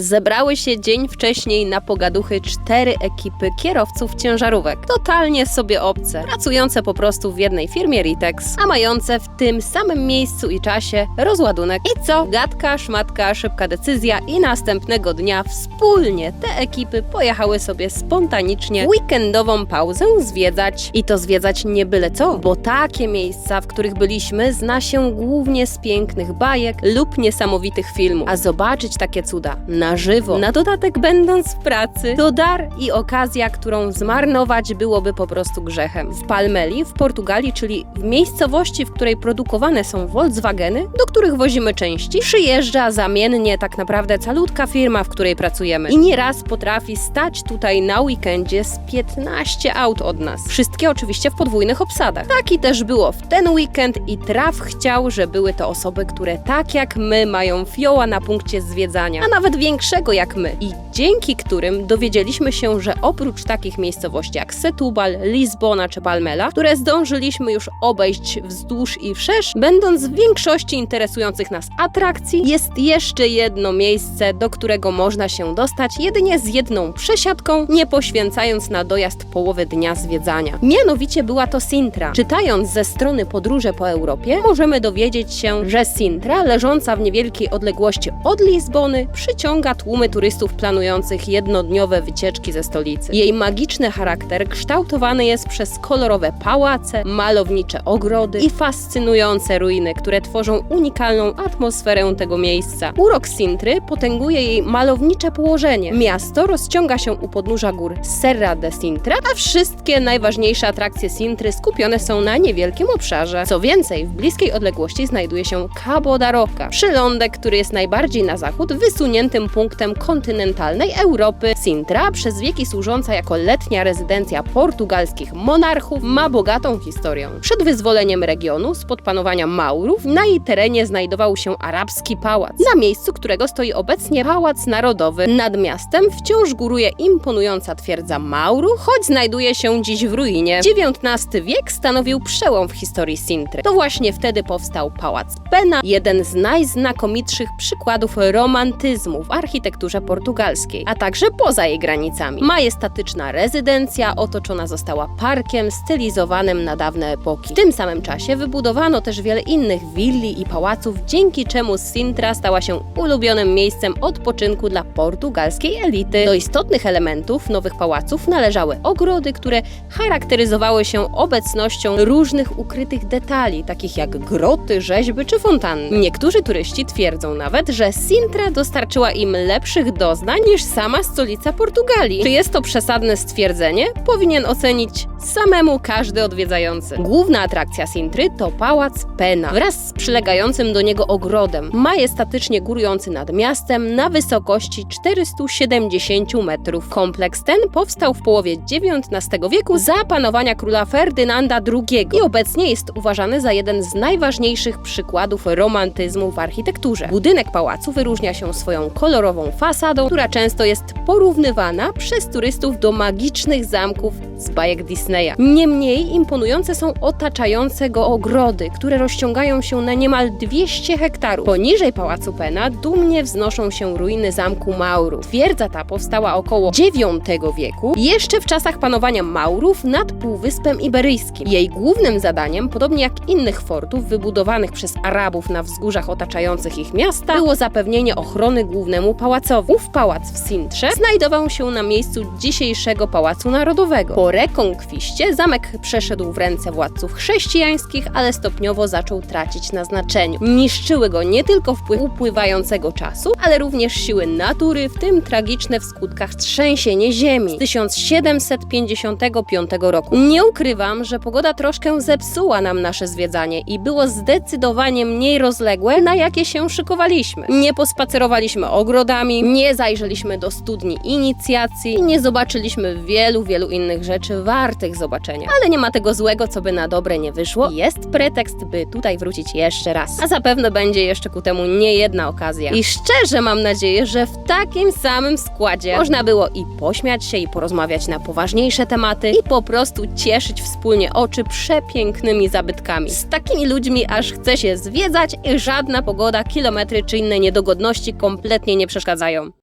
zebrały się dzień wcześniej na pogaduchy cztery ekipy kierowców ciężarówek. Totalnie sobie obce, pracujące po prostu w jednej firmie Ritex, a mające w tym samym miejscu i czasie rozładunek. I co? Gadka, szmatka, szybka decyzja i następnego dnia wspólnie te ekipy pojechały sobie spontanicznie weekendową pauzę zwiedzać. I to zwiedzać nie byle co, bo takie miejsca, w których byliśmy, zna się głównie z pięknych bajek lub niesamowitych filmów. A zobaczyć takie cuda na żywo, na dodatek będąc w pracy, to dar i okazja, którą zmarnować byłoby po prostu grzechem. W Palmeli, w Portugalii, czyli w miejscowości, w której produkowane są Volkswageny, do których wozimy części, przyjeżdża zamiennie tak naprawdę calutka firma, w której pracujemy. I nieraz potrafi stać tutaj na weekendzie z 15 aut od nas. Wszystkie oczywiście w podwójnych obsadach. Taki też było w ten weekend i traf chciał, że były to osoby, które tak jak my mają fioła na punkcie zwiedzania, a nawet większego jak my. I dzięki którym dowiedzieliśmy się, że oprócz takich miejscowości jak Setúbal, Lizbona czy Palmela, które zdążyliśmy już obejść wzdłuż i wszerz, będąc w większości interesujących nas atrakcji, jest jeszcze jedno miejsce, do którego można się dostać jedynie z jedną przesiadką, nie poświęcając na dojazd połowy dnia zwiedzania. Mianowicie była to Sintra. Czytając ze strony podróże po Europie, możemy dowiedzieć się, że Sintra, leżąca w niewielkiej odległości od Lizbony, przyciąga tłumy turystów planujących jednodniowe wycieczki ze stolicy. Jej magiczny charakter kształtowany jest przez kolorowe pałace, malownicze ogrody i fascynujące ruiny, które tworzą unikalną atmosferę tego miejsca. Urok Sintry potęguje jej malownicze położenie. Miasto rozciąga się u podnóża gór Serra de Sintra, a wszystkie najważniejsze atrakcje Sintry skupione są na niewielkim obszarze. Co więcej, w bliskiej odległości znajduje się Cabo da Roca, przylądek, który jest najbardziej na zachód wysuniętym punktem kontynentalnej Europy. Sintra, przez wieki służąca jako letnia rezydencja portugalskich monarchów, ma bogatą historię. Przed wyzwoleniem regionu spod panowania Maurów na jej terenie znajdował się arabski pałac, na miejscu którego stoi obecnie Pałac Narodowy. Nad miastem wciąż góruje imponująca twierdza Mauru, choć znajduje się dziś w ruinie. XIX wiek stanowił przełom w historii Sintry. To właśnie wtedy powstał Pałac Pena, jeden z najznakomitszych przykładów romantyzmu w architekturze portugalskiej, a także poza jej granicami. Majestatyczna rezydencja otoczona została parkiem stylizowanym na dawne epoki. W tym samym czasie wybudowano też wiele innych willi i pałaców, dzięki czemu Sintra stała się ulubionym miejscem odpoczynku dla portugalskiej elity. Do istotnych elementów nowych pałaców należały ogrody, które charakteryzowały się obecnością różnych ukrytych detali, takich jak groty, rzeźby czy fontanny. Niektórzy turyści twierdzą nawet, że Sintra dostarczyła im lepszych doznań niż sama stolica Portugalii. Czy jest to przesadne stwierdzenie? Powinien ocenić samemu każdy odwiedzający. Główna atrakcja Sintry to pałac Pena wraz z przylegającym do niego ogrodem, majestatycznie górujący nad miastem na wysokości 470 metrów. Kompleks ten powstał w połowie XIX wieku za panowania króla Ferdynanda II i obecnie jest uważany za jeden z najważniejszych przykładów romantyzmu w architekturze. Budynek pałacu wyróżnia się swoją kolorową fasadą, która często jest porównywana przez turystów do magicznych zamków z bajek Disneya. Niemniej imponujące są otaczające go ogrody, które rozciągają się na niemal 200 hektarów. Poniżej pałacu Pena dumnie wznoszą się ruiny zamku Maurów. Twierdza ta powstała około IX wieku, jeszcze w czasach panowania Maurów nad Półwyspem Iberyjskim. Jej głównym zadaniem, podobnie jak innych fortów wybudowanych przez Arabów na wzgórzach otaczających ich miasta, było zapewnienie ochrony głównemu pałacowi. Ów pałac w Sintrze znajdował się na miejscu dzisiejszego Pałacu Narodowego. Po rekonkwiście zamek przeszedł w ręce władców chrześcijańskich, ale stopniowo zaczął tracić na znaczeniu. Niszczyły go nie tylko wpływ upływającego czasu, ale również siły natury, w tym tragiczne w skutkach trzęsienie ziemi z 1755 roku. Nie ukrywam, że pogoda troszkę zepsuła nam nasze zwiedzanie i było zdecydowanie mniej rozległe, na jakie się szykowaliśmy. Nie pospacerowaliśmy ogrodami, nie zajrzeliśmy do studni inicjacji i nie zobaczyliśmy wielu, wielu innych rzeczy wartych zobaczenia. Ale nie ma tego złego, co by na dobre nie wyszło. Jest pretekst, by tutaj wrócić jeszcze raz. A zapewne będzie jeszcze ku temu nie jedna okazja. I szczerze mam nadzieję, że w takim samym składzie można było i pośmiać się, i porozmawiać na poważniejsze tematy, i po prostu cieszyć wspólnie oczy przepięknymi zabytkami. Z takimi ludźmi aż chce się zwiedzać i żadna pogoda, kilometry czy inne niedogodności kompletnie nie przeszkadzają.